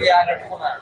बघा, हे आले पुन्हा.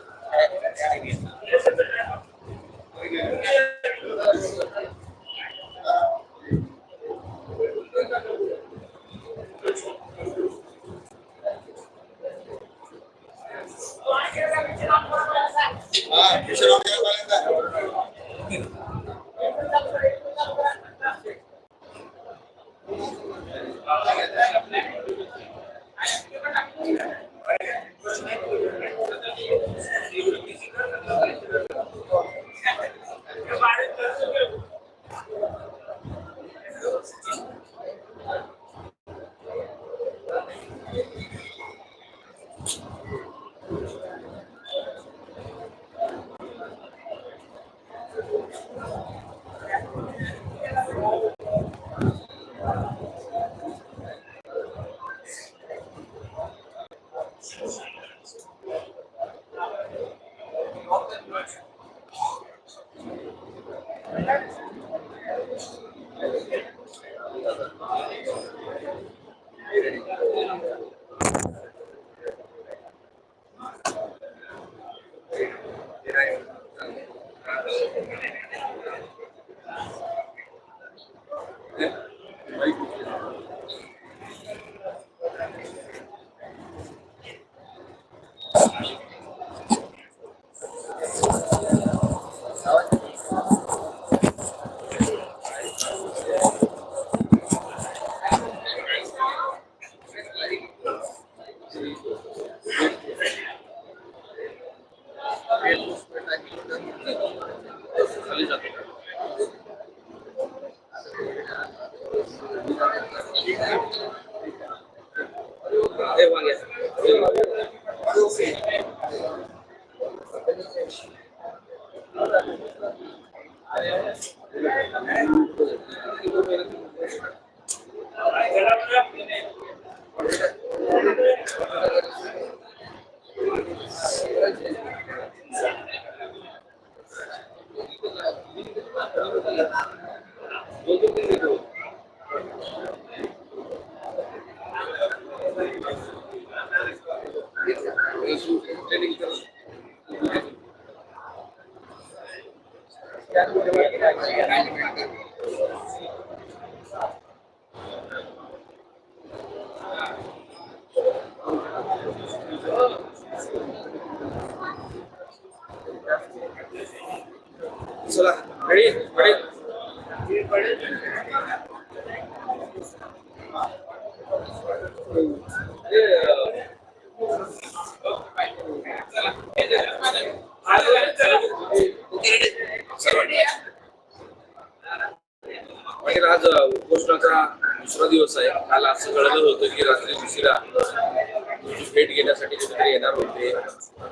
काल असं कळलं होतं की रात्री उशिरा तुमची भेट घेण्यासाठी कुठेतरी येणार होते.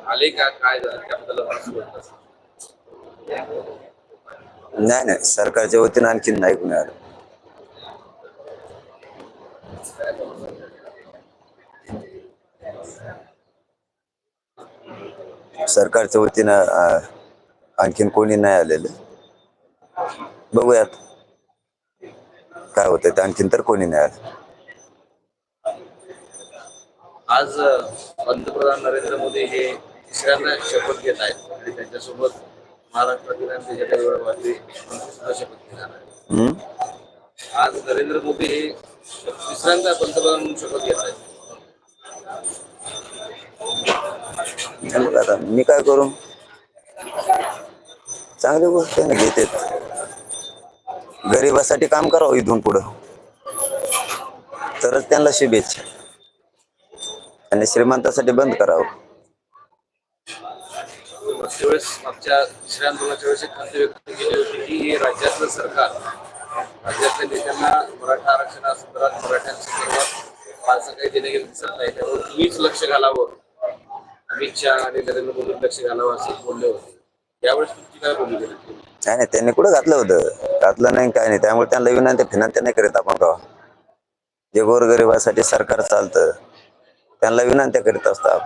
आले का? काय झालं? त्याबद्दल नाही नाही. सरकारच्या वतीनं आणखी नाही मिळालं सरकारच्या वतीनं आणखीन कोणी नाही आलेलं. बघूयात. काय होतंय ते. आणखीन तर कोणी नाही आलं. आज पंतप्रधान नरेंद्र मोदी हे तिसऱ्यांदा शपथ घेत आहेत आणि त्यांच्यासोबत महाराष्ट्रातील आणि त्याच्या मंत्री सुद्धा शपथ घेणार आहेत? आज नरेंद्र मोदी हे तिसऱ्यांदा पंतप्रधान म्हणून शपथ घेत आहेत. आता मी काय करू? चांगली गोष्ट आहे ना घेते. गरिबासाठी काम करावं इथून पुढं. तरच त्यांना शुभेच्छा. आणि श्रीमंतासाठी बंद करावं. मागच्या वेळेस मागच्या तिसऱ्या आंदोलनाच्या वेळेस एक खंत व्यक्त केली होती की हे राज्यातलं सरकार राज्यातल्या नेत्यांना मराठा आरक्षणासंदर्भात मराठ्यांसंदर्भात फारसं काही देणे गेलं दिसत नाही. त्यामुळे तुम्हीच लक्ष घालावं. अमित शहा आणि नरेंद्र मोदी लक्ष घालावं असं बोलले होते. यावेळेस तुमची काय भूमिका होती नाही नाही त्यांनी कुठं घातलं होतं? घातलं नाही काय नाही. त्यामुळे त्यांना विनंती फिनंती नाही करीत आपण का? जे गोरगरिबासाठी सरकार चालतं त्यांना विनंत्या करीत असतात.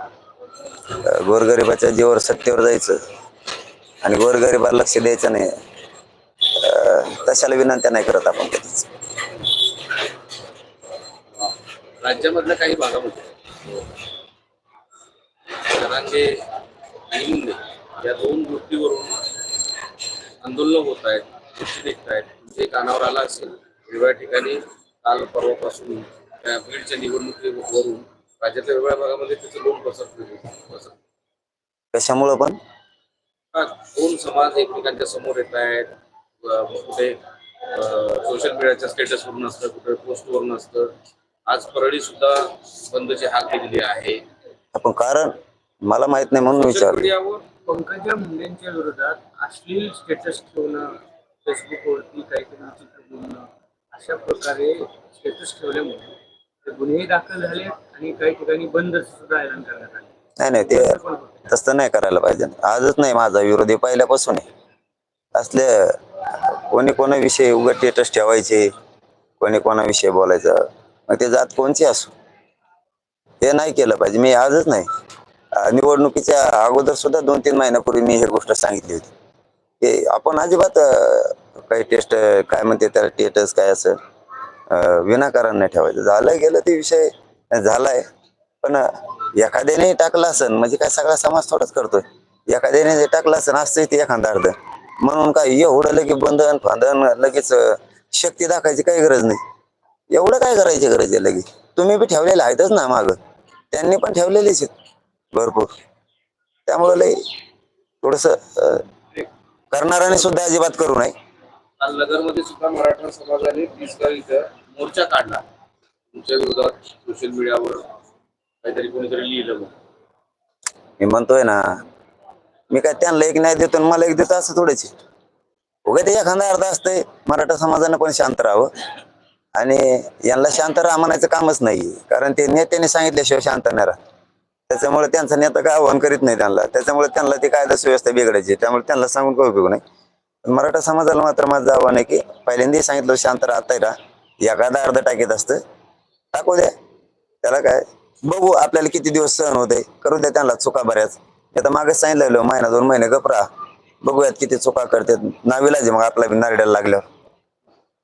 गोरगरिबाच्या जीवावर सत्तेवर जायचं आणि गोरगरिबाला लक्ष द्यायचं नाही. अं, तशाला विनंत्या नाही करत आपण कधीच. राज्यामधल्या काही भागामध्ये या दोन गोष्टीवरून आंदोलन होत आहेत गोष्टी निघत आहेत. तुमचे कानावर आला असेल वेगवेगळ्या ठिकाणी काल परवापासून बीडच्या निवडणुकीवरून राज्यातल्या वेगवेगळ्या भागामध्ये त्याचं लोक पसरत कशामुळं पण? दोन समाज एकमेकांच्या समोर येत आहेत. कुठे सोशल मीडियाच्या स्टेटसवरून असतं कुठे पोस्टवरून असतं. आज परळी सुद्धा बंदची हाक दिलेली आहे. आपण कारण? मला माहीत नाही म्हणून सोशल विचारलं मीडियावर पंकजा मुंडेंच्या विरोधात अश्लील स्टेटस ठेवणं फेसबुकवरती काहीतरी चित्र बोलणं अशा प्रकारे स्टेटस ठेवल्यामुळे ते गुन्हेही दाखल झाले. आणि काही ठिकाणी बंद सुद्धा ऐलान करण्यात आले. नाही नाही ते तसं नाही करायला पाहिजे. आजच नाही माझा विरोधी पहिल्यापासून आहे. असले कोणी कोणाविषयी उगा टेटस ठेवायचे. कोणी कोणाविषयी बोलायचं. मग ते जात कोणची असो? हे नाही केलं पाहिजे. मी आजच नाही. निवडणुकीच्या अगोदर सुद्धा दोन तीन महिन्यापूर्वी मी ही गोष्ट सांगितली होती. की आपण अजिबात काही टेस्ट काय म्हणते त्याला टेटस काय असं विनाकारण नाही ठेवायचं. झालं गेलं ते विषय. झालाय. पण एखाद्याने टाकलं असन म्हणजे काय सगळा समाज थोडाच करतोय. एखाद्याने जे टाकलं असन असतंय ते एखादा अर्ध. म्हणून काय एवढं लगेच बंधन फांदन लगेच शक्ती दाखायची काही गरज नाही. एवढं काय करायची गरज आहे लगेच? तुम्ही बी ठेवलेले आहेतच ना माग. त्यांनी पण ठेवलेलेच आहेत भरपूर. त्यामुळे लय थोडस करणाऱ्याने सुद्धा अजिबात करू नये. काल नगरमध्ये सुद्धा मराठा समाजाने मोर्चा काढला. तुमच्या विरोधात सोशल मीडियावर काहीतरी कोणीतरी लिहिलं मग मी म्हणतोय ना मी काय त्यांना एक न्याय देतो आणि मला एक देतो असं थोडेच आहे. उगा ते एखादा अर्थ असतंय मराठा समाजानं पण शांत राहावं. आणि यांना शांत राहा म्हणायचं कामच नाही कारण ते नेत्याने सांगितल्याशिवाय शांत नाही राहत. त्याच्यामुळे त्यांचा नेता काय आव्हान करीत नाही त्यांना. त्याच्यामुळे त्यांना ती कायदा सुव्यवस्था बिघडायची. त्यामुळे त्यांना सांगून काही उपयोग नाही. पण मराठा समाजाला मात्र माझं आव्हान आहे की पहिल्यांदाही सांगितलं शांत राहताय राहा. एखादा अर्ध टाकीत असतं. टाकू द्या. त्याला काय? बघू आपल्याला किती दिवस सहन होते करू द्या त्यांना चुका बऱ्याच. आता मागे सांगितलेलं महिना दोन महिने गपरा बघूयात किती चुका करतात. नावीलाच आहे मग आपला बी नारड्याला लागल्यावर.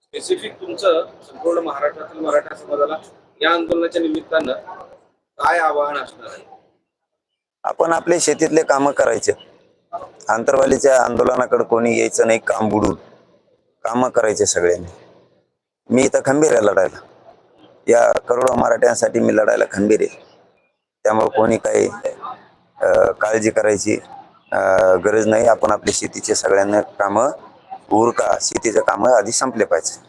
स्पेसिफिक तुमचं संपूर्ण महाराष्ट्रातील मराठा समाजाला या आंदोलनाच्या निमित्तानं काय आवाहन असणार आहे? आपण आपले शेतीतले कामं करायचे. आंतरवालीच्या आंदोलनाकडे कोणी यायचं नाही काम बुडून. कामं करायचे सगळ्यांनी. मी इथं खंबीर आहे लढायला. या करोडो मराठ्यांसाठी मी लढायला खंबीर आहे. त्यामुळे कोणी काही काळजी करायची गरज नाही. आपण आपली शेतीचे सगळ्यांना कामं उरका शेतीचे कामं आधी संपले पाहिजे.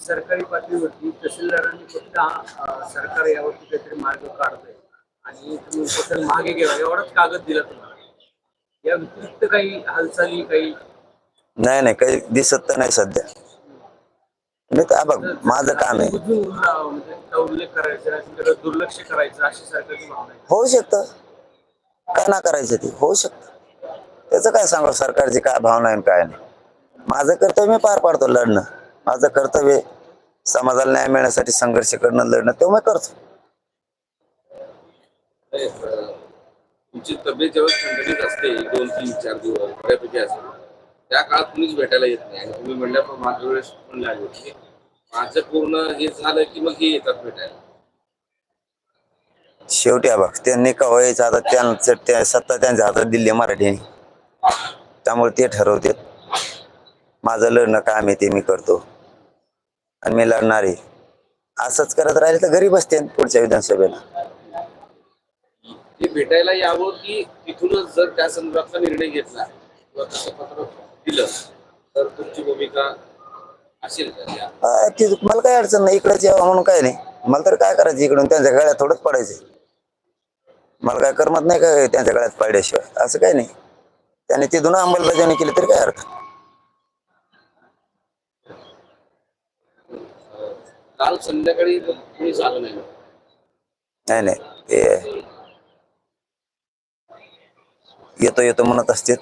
सरकारी पातळीवरती तहसीलदारांनी फक्त सरकार यावरती काहीतरी मार्ग काढतोय. आणि तुम्ही मागे घ्यावा एवढाच कागद दिला तुम्हाला. या व्यतिरिक्त काही हालचाली काही? नाही नाही काही दिसत तर नाही सध्या. मी तर बघ माझं काम आहे. दुर्लक्ष करायचं अशी होऊ शकतं. का ना करायचं ते? होऊ शकतं. त्याचं काय सांगा सरकारची काय भावना आहे काय नाही. माझं कर्तव्य मी पार पाडतो लढणं. माझं कर्तव्य समाजाला न्याय मिळण्यासाठी संघर्ष करणं लढणं ते मी करतो. तुमची तब्येत जेव्हा ठणठणीत असते दोन तीन चार दिवस बऱ्यापैकी असते. त्या काळात कुणीच भेटायला येत नाही. आणि तुम्ही म्हणल्या पण मागच्या वेळेस म्हणले आहे की माझं पूर्ण हे झालं की मग हे येतात भेटायला. शेवटी हा बघ त्यांनी कवा यायचं आता त्यांचं त्या सत्ता त्यांच्या हातात दिली मराठीने. त्यामुळे ते ठरवते माझं लढणं काम आहे ते मी करतो. आणि मी लढणार आहे. असंच करत राहिले तर घरी बसते पुढच्या विधानसभेला. ते भेटायला यावं की तिथूनच जर त्या संदर्भातला निर्णय घेतला किंवा तसं पत्र दिलं तर तुमची भूमिका असेल का त्या? हा, ते मला काय अडचण नाही इकडेच यावं म्हणून काय नाही. मला तर काय करायचं इकडून त्यांच्या गळ्यात थोडंच पडायचं. मला काय करमत नाही काय त्यांच्या गळ्यात पाडल्याशिवाय? असं काय नाही. त्याने तिथून अंमलबजावणी केली तरी काय हरकत काल संध्याकाळी कुणी झालं नाही? नाही नाही. ते येतो येतो म्हणत असते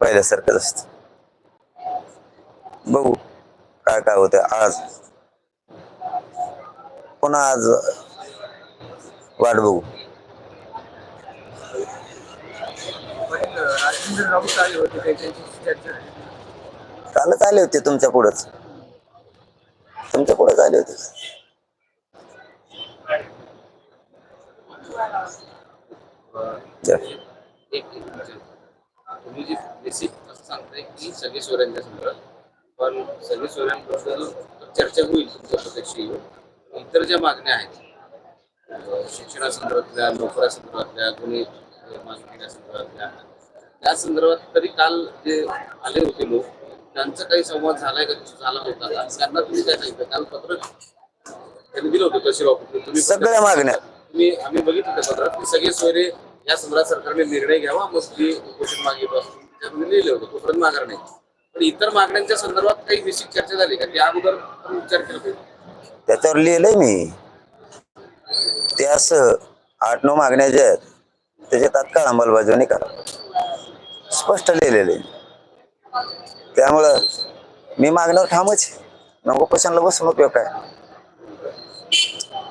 पहिल्यासारखंच असत. बघू काय काय होतं आज. पुन्हा आज वाट बघू. आले होते कालच आले होते तुमच्या पुढंच. तुमच्या पुढंच आले होते. चल. तुम्ही जे बेसिक असं सांगताय की सगळे सोयऱ्यांच्या संदर्भात पण सगळे सोयऱ्यांबद्दल चर्चा होईल तुमच्या प्रत्यक्ष. येऊन इतर ज्या मागण्या आहेत शिक्षणासंदर्भातल्या नोकऱ्यासंदर्भातल्या गुन्हे मागण्या संदर्भातल्या त्या संदर्भात तरी काल जे आले होते लोक त्यांचा काही संवाद झालाय का? झाला होता का? त्यांना तुम्ही काय सांगितलं? काल पत्र त्यांनी दिलं होतं तशी वापरून तुम्ही सगळ्या मागण्या. तुम्ही आम्ही बघितलं त्या पत्रात की सगळे सोयरे या संदर्भात सरकारने निर्णय घ्यावा मग उपोषण मागित त्यामध्ये लिहिले होते तोपर्यंत मागणार नाही. पण इतर मागण्यांच्या संदर्भात काही विशेष चर्चा झाली का? त्या अगोदर आपण विचार केला पाहिजे. त्याच्यावर लिहिलंय मी. त्यास आठ नऊ मागण्या ज्या आहेत त्याच्या तात्काळ अंमलबजावणी करा. स्पष्ट लिहिलेले त्यामुळं मी मागण्यावर ठामच नको पशांना बसून उपयोग काय?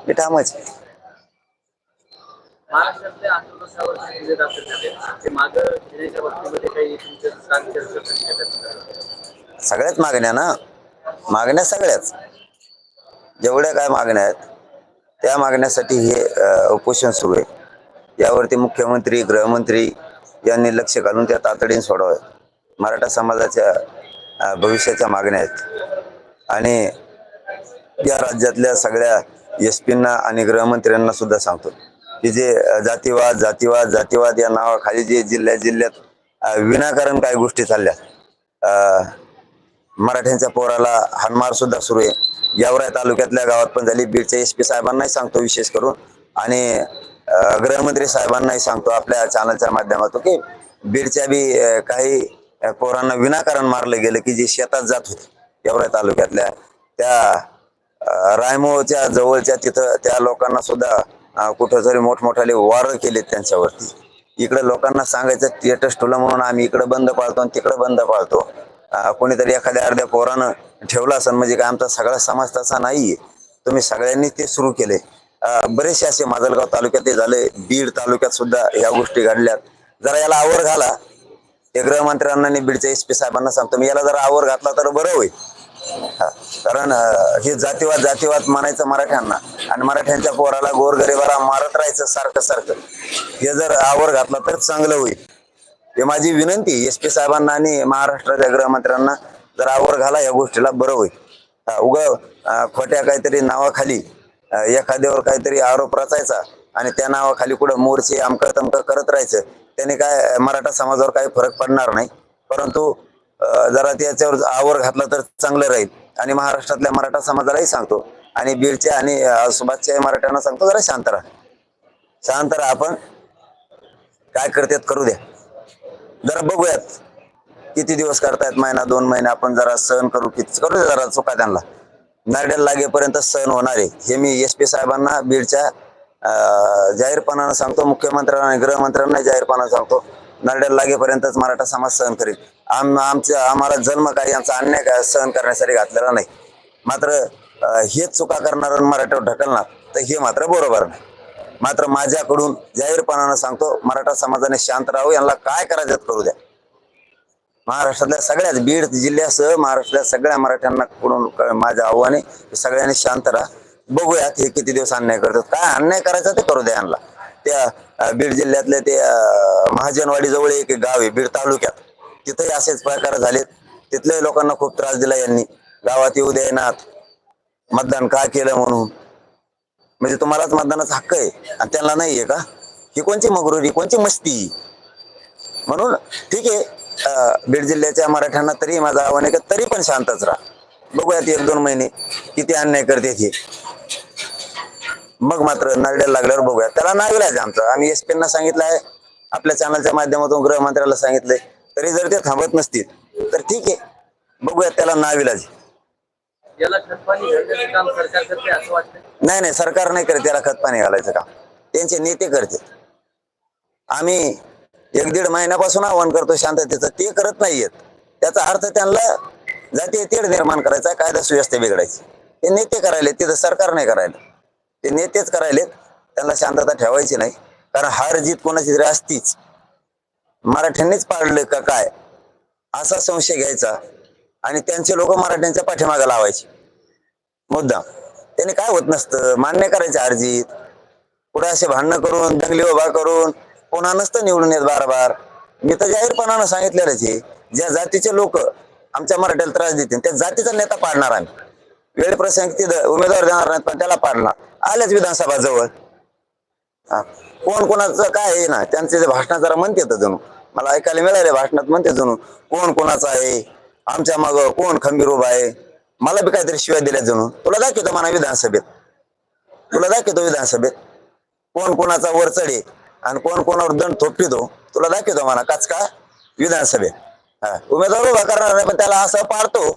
मी ठामच महाराष्ट्रातल्या आंदोलनावर जे दाखल झाले ते मागं घेण्याच्या बाबतीमध्ये काही तुमच्या चर्चा सगळ्याच मागण्या ना? मागण्या सगळ्याच. जेवढ्या काय मागण्या आहेत त्या मागण्यासाठी हे उपोषण सुरू आहे. यावरती मुख्यमंत्री गृहमंत्री यांनी लक्ष घालून त्या तातडीने सोडवाव्या मराठा समाजाच्या भविष्याच्या मागण्या आहेत. आणि या राज्यातल्या सगळ्या एस पींना आणि गृहमंत्र्यांना सुद्धा सांगतो. की जे जातीवाद जातीवाद जातीवाद या नावाखाली जे जिल्ह्या जिल्ह्यात विनाकारण काही गोष्टी चालल्या मराठ्यांच्या पोराला हानमार सुद्धा सुरू आहे. यावराय तालुक्यातल्या गावात पण झाली. बीडच्या एस पी साहेबांनाही सांगतो विशेष करून. आणि गृहमंत्री साहेबांनाही सांगतो आपल्या चॅनलच्या माध्यमातून की बीडच्या बी काही पोरांना विनाकारण मारलं गेलं की जे शेतात जात होते यावराय तालुक्यातल्या. त्या रायमोच्या जवळच्या तिथं त्या लोकांना सुद्धा कुठंतरी मोठमोठाले वार केलेत त्यांच्यावरती. इकडे लोकांना सांगायचं थिएटर ठेवलं म्हणून आम्ही इकडे बंद पाळतो आणि तिकडे बंद पाळतो. कोणीतरी एखाद्या अर्ध्या पोरानं ठेवला असेल म्हणजे काय आमचा सगळा समाज तसा नाहीये. तुम्ही सगळ्यांनी ते सुरू केले. बरेचसे असे माजलगाव तालुक्यात ते झाले बीड तालुक्यात सुद्धा या गोष्टी घडल्यात. जरा याला आवर घाला. हे गृहमंत्र्यांना आणि बीडच्या एस पी साहेबांना सांगतो मी याला जरा आवर घातला तर बरं होईल. कारण हे जातीवाद जातीवाद म्हणायचं मराठ्यांना. आणि मराठ्यांच्या पोराला गोरगरिबाला मारत राहायचं सारखं सारखं. हे जर आवर घातला तर चांगलं होईल. हे माझी विनंती एस पी साहेबांना आणि महाराष्ट्राच्या गृहमंत्र्यांना जर आवर घाला या गोष्टीला बरं होईल. उग खोट्या काहीतरी नावाखाली एखाद्यावर काहीतरी आरोप रचायचा आणि त्या नावाखाली कुठं मोर्चे आमकं तमकं करत राहायचं. त्याने काय मराठा समाजावर काही फरक पडणार नाही. परंतु जरा त्याच्यावर आवर घातला तर चांगलं राहील. आणि महाराष्ट्रातल्या मराठा समाजालाही सांगतो. आणि बीडच्या आणि सुभाषच्या मराठ्यांना सांगतो जरा शांत राहा. शांत राहा आपण. काय करतात करू द्या. जरा बघूयात किती दिवस करतायत महिना दोन महिने आपण जरा सहन करू किती करू जरा चुका त्यांना. नारड्याला लागेपर्यंत सहन होणार आहे. हे मी एस पी साहेबांना बीडच्या जाहीरपणानं सांगतो मुख्यमंत्र्यांना आणि गृहमंत्र्यांना जाहीरपणानं सांगतो. नरड्याला लागेपर्यंतच मराठा समाज सहन करेल आम आमच्या आम्हाला जन्म काय यांचा अन्याय काय सहन करण्यासाठी घातलेला नाही. मात्र हे हेच चुका करणार मराठ्यावर ढकलणार तर हे मात्र बरोबर नाही. मात्र माझ्याकडून जाहीरपणानं सांगतो मराठा समाजाने शांत राहू यांना काय करायचं करू द्या. महाराष्ट्रातल्या सगळ्याच बीड जिल्ह्यासह महाराष्ट्रातल्या सगळ्या मराठ्यांना कडून माझं आव्हाने सगळ्यांनी शांत राहा. बघूयात हे किती दिवस अन्याय करतात. काय अन्याय करायचा ते करू द्या यांना. त्या बीड जिल्ह्यातल्या ते महाजनवाडी जवळ एक गाव आहे बीड तालुक्यात. तिथेही असेच प्रकार झालेत. तिथल्याही लोकांना खूप त्रास दिला यांनी. गावात येऊ देनात मतदान का केलं म्हणून. म्हणजे तुम्हालाच मतदानाचा हक्क आहे. आणि त्यांना नाहीये का? ही कोणची मगरुरी कोणची मस्ती? म्हणून ठीक आहे. बीड जिल्ह्याच्या मराठ्यांना तरी माझं आव्हान आहे का तरी पण शांतच राहा. बघूयात एक दोन महिने किती अन्याय करते हे मग मात्र नरड्याला लागल्यावर बघूया. त्याला नाविलाज आमचं. आम्ही एस पीना सांगितलं आहे आपल्या चॅनलच्या माध्यमातून गृहमंत्र्याला सांगितलंय. तरी जर ते थांबत नसतील तर ठीक आहे. बघूयात त्याला नाविलाज खतपाणी नाही नाही सरकार नाही करत त्याला खत पाणी घालायचं काम. त्यांचे नेते करते. आम्ही एक दीड महिन्यापासून आव्हान करतो शांततेचं. ते करत नाहीयेत. त्याचा अर्थ त्यांना जातीय तेढ निर्माण करायचा कायदा सुव्यवस्था बिघडायची. ते नेते करायले तिथं सरकार नाही करायला. ते नेतेच करायलेत. त्यांना शांतता ठेवायची नाही. कारण हार जीत कोणाची तरी असतीच. मराठ्यांनीच पाडलं का काय? असा संशय घ्यायचा. आणि त्यांचे लोक मराठ्यांच्या पाठीमागे लावायचे. मुद्दा त्याने काय होत नसतं? मान्य करायचं हारजीत पुढे असे भांडणं करून दंगली उभा करून पुन्हा नसतं निवडून येत बार बार मी तर जाहीरपणानं सांगितलेलंच आहे. ज्या जातीचे लोक आमच्या मराठ्याला त्रास देतील त्या जातीचा नेता पाडणार आम्ही. वेळ प्रसंग तिथं उमेदवार देणार नाहीत पण त्याला पाडणार. आल्याच विधानसभा जवळ. हा. कोण कोणाचं काय आहे ना त्यांचे जे भाषणात जरा म्हणते जणू. मला ऐकायला मिळाले भाषणात म्हणते जणू. कोण कोणाचं आहे आमच्या माग कोण खंबीर उभा आहे? मला बी काहीतरी शिवाय दिल्या जणू. तुला दाखवतो म्हणा विधानसभेत. तुला दाखवतो विधानसभेत. कोण कोणाचा वर चढे आणि कोण कोणावर दंड थोपटितो तुला दाखवतो म्हणा. काचका विधानसभेत. हा. उमेदवार उभा करणार नाही पण त्याला असं पाडतो.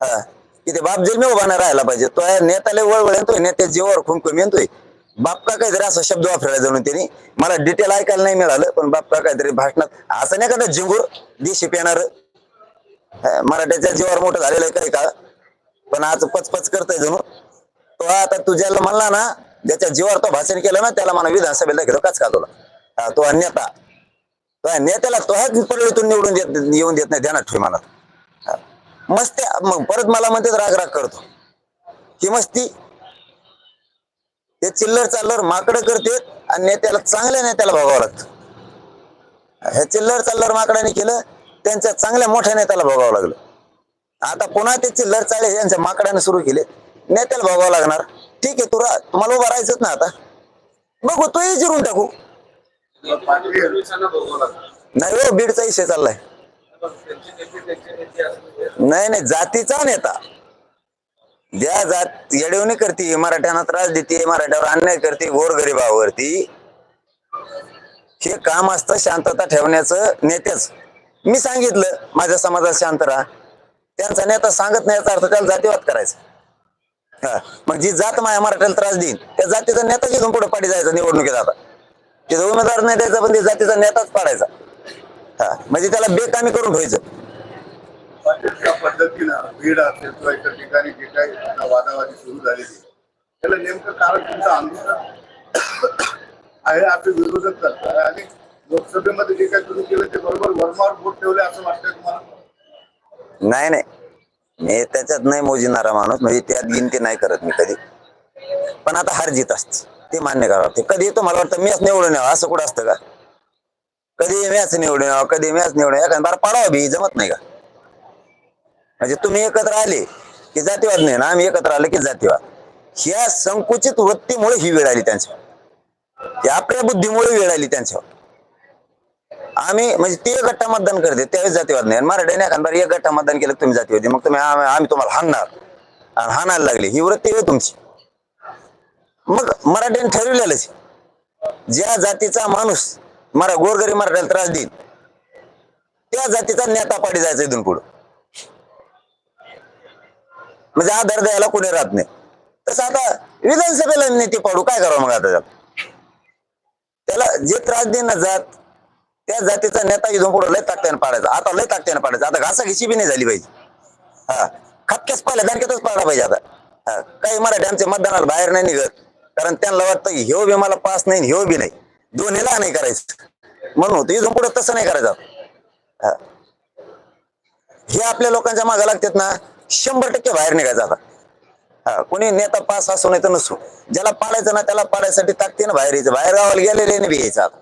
हा. की ते बाप जन्मी उभा नाही राहायला पाहिजे. तो नेत्याला वळवळ येतोय नेत्या जीवावर कमी येतोय बाप का काहीतरी असा शब्द वापरायला जाऊन त्यांनी. मला डिटेल ऐकायला नाही मिळालं पण बाप का काहीतरी भाषणात असं नाही का जिंगूर देशी पेणार. मराठ्याच्या जीवावर मोठं झालेलं आहे काही का? पण आज पचपच करतोय जणू. तो आता तुझ्याला म्हणला ना ज्याच्या जीवावर तो भाषण केलं ना त्याला मला विधानसभेला घेतो काच का तुला? तो नेता. तो नेत्याला तो ह्याच परळीतून निवडून देत येऊन देत नाही ध्यानात ठेव मला मस्ती मग परत मला म्हणते राग राग करतो. ही मस्ती ते चिल्लर चाललर माकडं करते आणि नेत्याला चांगल्या नेत्याला भोगावं लागतं. हे चिल्लर चाललर माकडाने केलं त्यांच्या चांगल्या मोठ्या नेत्याला भोगावं लागलं. आता पुन्हा ते चिल्लर चाळे यांच्या माकडाने सुरू केले. नेत्याला भोगावं लागणार. ठीक आहे तुला तुम्हाला उभं राहायचंच ना आता. बघू तोही जिरून टाकू. नाही हो बीडचा विषय चाललाय. नाही नाही जातीचा नेता ज्या जात येडवणी करते मराठ्यांना त्रास देते मराठ्यावर अन्याय करते गोरगरिबावरती. हे काम असतं शांतता ठेवण्याचं नेत्याच. मी सांगितलं माझ्या समाजात शांत राहा. त्यांचा नेता सांगत नाही याचा अर्थ त्याला जातीवाद करायचा. हा मग जी जात माझ्या मराठ्याला त्रास देईन त्या जातीचा नेता तिथून पुढे पाडी जायचा निवडणुकीत आता. तिथं उमेदवार नाही द्यायचा पण ते जातीचा नेताच पाडायचा. म्हणजे त्याला बेकामी करून ठेवायचं. त्या पद्धतीनं बीड असेल किंवा इतर ठिकाणी जे काही वादावादी सुरू झालेली त्याला नेमकं कारण तुमचं आंदोलन आहे आपले विरोधक करतात आणि लोकसभेमध्ये जे काही तुम्ही केलं ते बरोबर वर्मावर बोट ठेवले असं वाटतंय तुम्हाला? नाही नाही. मी त्याच्यात नाही मोजणारा माणूस म्हणजे त्यात गिनती नाही करत मी कधी. पण आता हार जीत असते. ते मान्य करावं लागते. कधी येतो? मला वाटतं मॅच निवडून यावं. असं कुठं असतं का? कधी मॅच निवडून यावं कधी मॅच निवडून यावं एखादा बार पाडावं बी जमत नाही का? म्हणजे तुम्ही एकत्र आले की जातीवाद नाही ना आम्ही एकत्र आले की जातीवाद. ह्या संकुचित वृत्तीमुळे ही वेळ आली त्यांच्यावर. आपल्या बुद्धीमुळे वेळ आली त्यांच्यावर. आम्ही म्हणजे ते एक गट्टा मतदान करते त्यावेळेस जातीवाद नाही. मराठ्याने एखाद बार एक गट्टा मतदान केलं तुम्ही जातीवादी. मग तुम्ही आम्ही तुम्हाला हाणणार. आणि हाणायला लागले. ही वृत्ती आहे तुमची. मग मराठ्याने ठरविलेलंच ज्या जातीचा माणूस मरा गोरगरी मराठ्याला त्रास देईल त्या जातीचा नेता पाडी जायचा इथून पुढं. म्हणजे आधार द्यायला कोणी राहत नाही. तसं आता विधानसभेला नेते पाडू काय करावं मग आता त्याला? जे त्रास देणं जात त्या जातीचा नेता इथून पुढे लय ताकत्याने पाडायचा. आता लय ताकत्याने पाडायचा. आता घासाघिशी बी नाही झाली पाहिजे. हा. खटक्याच पाहिल्या दणक्यातच पाडला पाहिजे आता. हा. काही मराठी आमच्या मतदानाला बाहेर नाही निघत. कारण त्यांना वाटतं ह्यो बी मला पास नाही ह्यो बी नाही. दोन्हीला नाही करायचं. म्हणून होतं इथून पुढे तसं नाही करायचं. हा. हे आपल्या लोकांच्या मागे लागतात ना शंभर टक्के बाहेर निघायचं आता. हा कोणी नेता पास असो नाही तर नसो. ज्याला पाडायचं ना त्याला पाडायसाठी ताकदीनं बाहेर यायचं. बाहेर गावाला गेलेले नाही यायचं आता.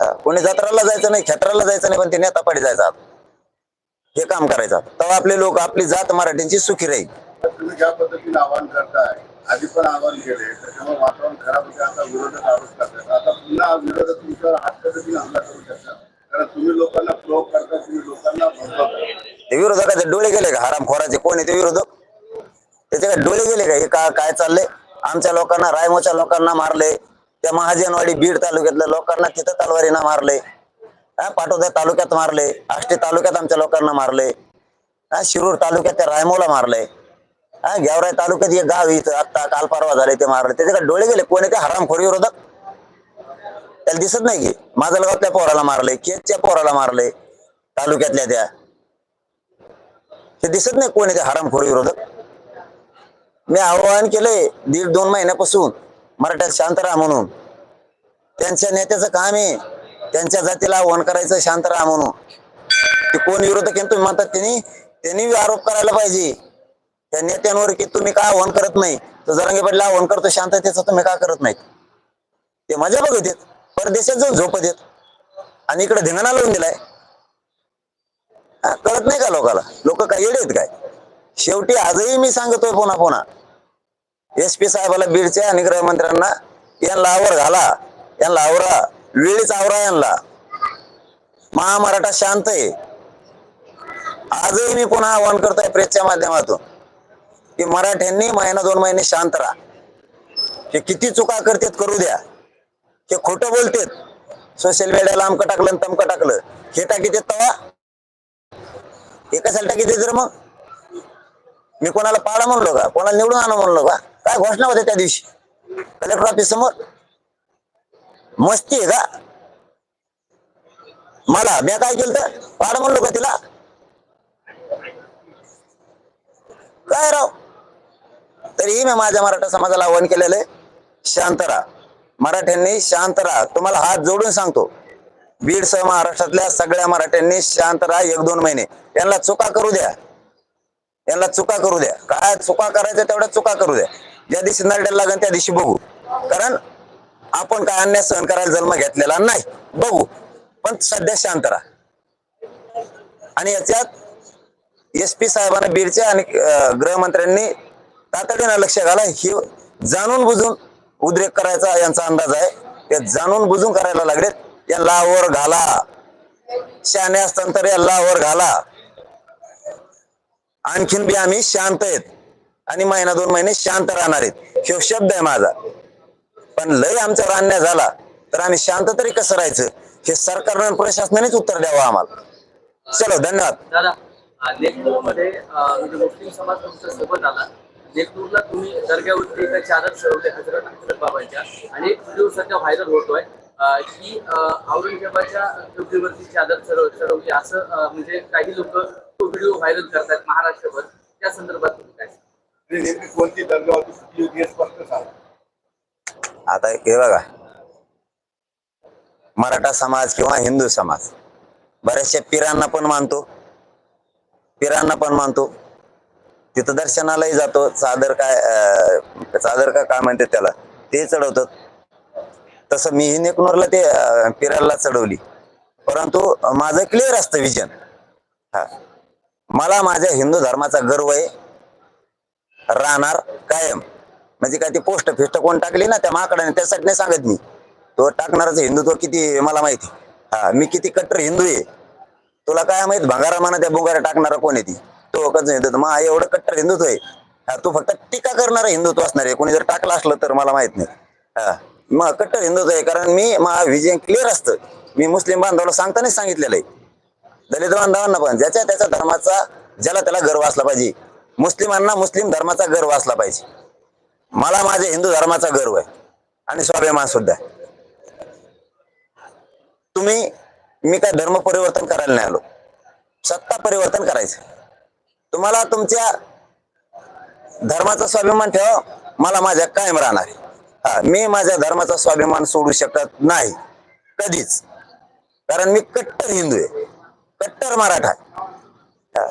हा, कोणी जत्राला जायचं नाही खेटराला जायचं नाही पण ते नेता पाडी जायचं आता. हे काम करायचं तेव्हा आपले लोक आपली जात मराठ्यांची सुखी राहील. तुम्ही ज्या पद्धतीने आवाहन करताय आधी पण आवाहन केले त्याच्यामुळे वातावरण खराब होते आता विरोधक आरोप करतात. आता पुन्हा विरोधक तुमच्यावर हात पद्धतीने हमला करू शकतात? कारण तुम्ही लोकांना प्रोव करता तुम्ही लोकांना भडकवता. ते विरोधकाचे डोळे गेले का? हराम खोराचे कोण आहे ते विरोधक? त्याचे डोळे गेले का? हे का काय चाललंय? आमच्या लोकांना रायमोच्या लोकांना मारले. त्या महाजनवाडी बीड तालुक्यातल्या लोकांना तिथं तलवारीनं मारले. हा पाटोदा तालुक्यात मारले. आष्टी तालुक्यात आमच्या लोकांना मारले. शिरूर तालुक्यात त्या रायमोला मारले. हा गेवराई तालुक्यात एक गाव इथं. आता काल परवा झाले ते मारले. त्याचे काय डोळे गेले? कोणी ते हरामखोरी विरोधक? त्याला दिसत नाही की. त्या पोराला मारले केजच्या पोराला मारले तालुक्यातल्या त्या. हे दिसत नाही कोणी ते हरामखोरी विरोधक. मी आवाहन केलंय दीड दोन महिन्यापासून मराठ्यात शांत राहा म्हणून. त्यांच्या नेत्याचं काम आहे. त्यांच्या जातीला आव्हान करायचं शांत राहा म्हणून. ते कोण विरोधक तुम्ही म्हणतात त्यांनी त्यांनी बी आरोप करायला पाहिजे. त्या नेत्यांवर की तुम्ही काय आव्हान करत नाही तर जरांगे पाटील आव्हान करतो शांततेचं तुम्ही का करत नाही ते मजा बघत येत परदेशात जाऊन झोपत येत आणि इकडे धिंगाणा लावून दिलाय. कळत नाही का लोकाला? लोक काय येडे आहेत काय? शेवटी आजही मी सांगतोय पुन्हा पुन्हा. एस पी साहेबाला बीडच्या आणि गृहमंत्र्यांना यांना आवर घाला यांना आवरा वेळीच आवरा यांना. महामराठा शांत आहे. आजही मी पुन्हा आवाहन करतोय प्रेसच्या माध्यमातून. की मराठ्यांनी महिना दोन महिने शांत राहा. ते किती चुका करतात करू द्या. ते खोटं बोलतेत. सोशल मीडियाला आमकं टाकलं आणि तमकं टाकलं. हे देत तवा? हे कशाला टाकी जर मग? मी कोणाला पाडा म्हणलो का? कोणाला निवडून आणू म्हणलो का? काय घोषणा होत्या त्या दिवशी? कलेक्टर ऑफिस समोर? मस्ती आहे का? मला? मी काय केलं तर? पाडा म्हणलो का तिला? काय राव? तरीही मी माझ्या मराठा समाजाला आव्हान केलेलं आहे शांत राहा. मराठ्यांनी शांत राहा. तुम्हाला हात जोडून सांगतो. बीडसह महाराष्ट्रातल्या सगळ्या मराठ्यांनी शांत राहा एक दोन महिने. यांना चुका करू द्या. यांना चुका करू द्या. काय चुका करायच्या तेवढ्या चुका करू द्या. ज्या दिवशी नरड्याला लागेल त्या दिवशी बघू. कारण आपण काय अन्याय सहन करायला जन्म घेतलेला नाही. बघू. पण सध्या शांत राहा. आणि याच्यात एस पी साहेबांना बीडच्या आणि गृहमंत्र्यांनी तातडीनं लक्ष घाला. हे जाणून बुजून उद्रेक करायचा यांचा अंदाज आहे. ते जाणून बुजून करायला लागलेत. या लावर घाला. शाने असताना तर या लावर घाला. आणखीन बी आम्ही शांत आहेत. आणि महिना दोन महिने शांत राहणार आहेत. हे शब्द आहे माझा. पण लय आमचा अन्याय झाला. तर आम्ही शांत तरी कसं राहायचं? हे सरकारनं प्रशासनानेच उत्तर द्यावं आम्हाला. चलो धन्यवाद. नेकनूरला तुम्ही दर्ग्यावरती एका चादर चढवले हजरत अख्तर बाबांच्या. आणि एक व्हिडिओ सध्या व्हायरल होतोय. की औरंगजेबाच्या टोपीवरती चादर चढव चढवली असं म्हणजे काही लोक तो व्हिडिओ व्हायरल करतात महाराष्ट्रभर. त्या संदर्भात तुम्ही काय सांगाल? आणि नेमकी कोणती दर्गा होती कुठली होती हे स्पष्ट सांगा आता हे बघा. मराठा समाज किंवा हिंदू समाज. बऱ्याचशा पिरांना पण मानतो. पिरांना पण मानतो. तिथं दर्शनालाही जातो. चादर काय चादर का काय म्हणते त्याला? ते चढवतात. तसं मी नेकनूरला ते अं, पिराला चढवली. परंतु माझं क्लिअर असतं विजन हा. मला माझ्या हिंदू धर्माचा गर्व आहे. राहणार कायम. म्हणजे काय ती पोस्ट फिस्ट कोण टाकली ना त्या माकडाने त्यासाठी नाही सांगत मी. तो टाकणारच हिंदुत्व किती मला माहिती. हा मी किती कट्टर हिंदू आहे. तुला काय माहीत भंगारा म्हणा त्या बुंगारा टाकणारा कोण आहे ती? तो कसं हिंदुत्व मग एवढं कट्टर हिंदुत्व आहे. हा तू फक्त टीका करणारा हिंदुत्व असणार आहे. कोणी जर टाकलं असलं तर मला माहीत नाही. हा मग कट्टर हिंदुत्व आहे. कारण मी माझा विजय क्लिअर असतं. मी मुस्लिम बांधवाला सांगतानाच सांगितलेलं आहे. दलित बांधवांना पण ज्याच्या त्याच्या धर्माचा ज्याला त्याला गर्व असला पाहिजे. मुस्लिमांना मुस्लिम धर्माचा गर्व असला पाहिजे. मला माझ्या हिंदू धर्माचा गर्व आहे. आणि स्वाभिमान सुद्धा तुम्ही मी काय धर्म परिवर्तन करायला नाही आलो. सत्ता परिवर्तन करायचं. तुम्हाला तुमच्या धर्माचा स्वाभिमान ठेवा. मला माझ्या कायम राहणार आहे. हा मी माझ्या धर्माचा स्वाभिमान सोडू शकत नाही. कधीच. कारण मी कट्टर हिंदू आहे. कट्टर मराठा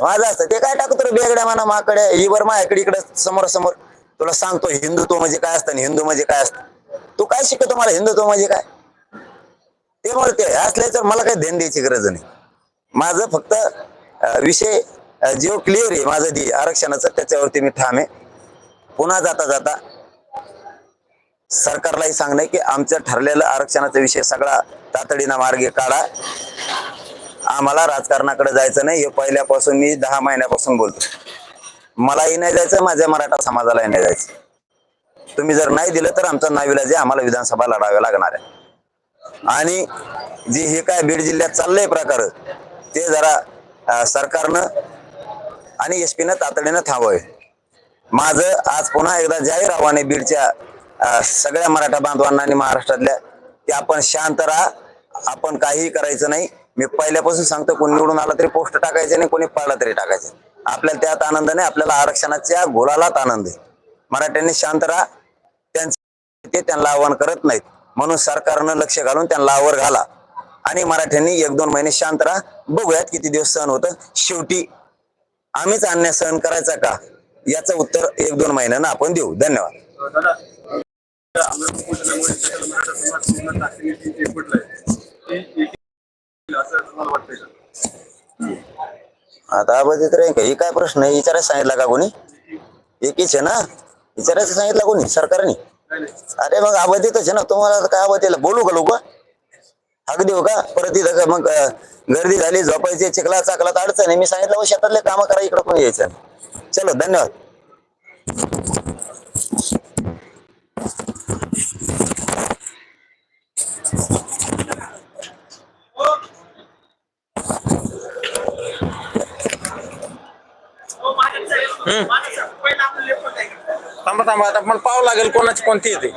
माझं असतं. ते काय टाकतो रे बेगड्या म्हणा माकडे ही बर माझ्याकडे इकडे समोर समोर तुला सांगतो हिंदुत्व म्हणजे काय असतं आणि हिंदू म्हणजे काय असतं? तू काय शिकतो मला? हिंदुत्व म्हणजे काय? ते म्हणते असल्याचं मला काही ध्यान द्यायची गरज नाही. माझं फक्त विषय जिओ क्लिअर आहे माझं ते आरक्षणाचं त्याच्यावरती मी ठाम आहे. पुन्हा जाता जाता सरकारलाही सांगणं की आमचं ठरलेलं आरक्षणाचा विषय सगळा तातडीनं मार्गे काढा. आम्हाला राजकारणाकडे जायचं नाही. हे पहिल्यापासून मी दहा महिन्यापासून बोलतो. मलाही नाही जायचं माझ्या मराठा समाजालाही नाही जायचं. तुम्ही जर नाही दिलं तर आमचा नावीला जे आम्हाला विधानसभा लढाव्या लागणार आहे. आणि जे हे काय बीड जिल्ह्यात चाललंय प्रकार ते जरा सरकारनं आणि एस पीनं तातडीनं थांबवावे माझं आज पुन्हा एकदा जाहीर आव्हाने बीडच्या सगळ्या मराठा बांधवांना आणि महाराष्ट्रातल्या की आपण शांत राहा. आपण काहीही करायचं नाही. मी पहिल्यापासून सांगतो कोणी निवडून आला तरी पोस्ट टाकायचे नाही कोणी पडला तरी टाकायचं. आपल्याला त्यात आनंद नाही आपल्याला आरक्षणाच्या गोलालाच आनंद आहे. मराठ्यांनी शांत राहा. त्यांचे ते त्यांना आव्हान करत नाहीत. म्हणून सरकारनं लक्ष घालून त्यांना आवर घाला. आणि मराठ्यांनी एक दोन महिने शांत राहा. बघूयात किती दिवस सहन होतं. शेवटी आम्हीच अन्याय सहन करायचा का? याचं उत्तर एक दोन महिन्यानं आपण देऊ. धन्यवाद. आता अबाधित राहील का ही काय प्रश्न आहे? विचारायला सांगितला का कोणी? एकीच आहे ना? विचारायचं सांगितलं कोणी? सरकारने? अरे मग अबाधितच आहे ना. तुम्हाला काय अबाधितला बोलू का लोक? हाक देऊ का? परत इथं मग गर्दी झाली झोपायची चिखला चाकला तर अडचण आहे. मी सांगितलं "हो, शेतातले कामं करा इकडं कोणी यायचं चलो धन्यवाद. थांबा थांबा. आता पण पाव लागेल कोणाची कोणती येते